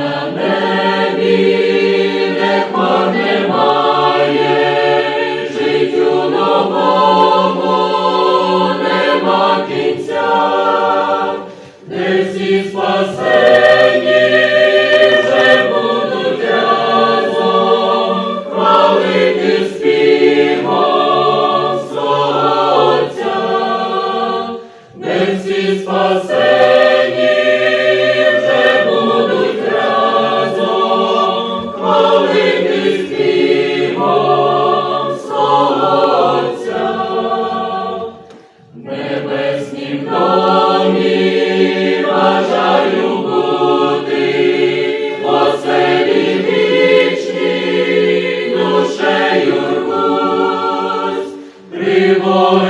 на небі не немає, життю новому нема кінця, де всі спасе. Signore.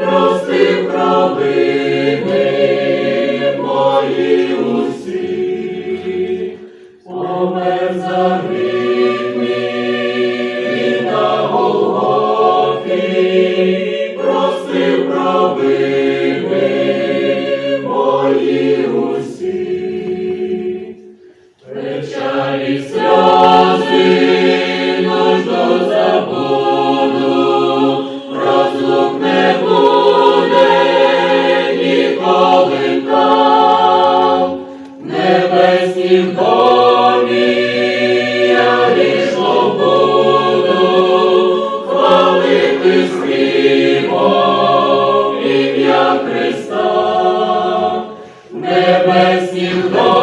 прости провини мої усі, помер за гріх мій на Голгофі, прости провини мої усі. Всім помі хвалити співом ім'я Христа, небесні хто.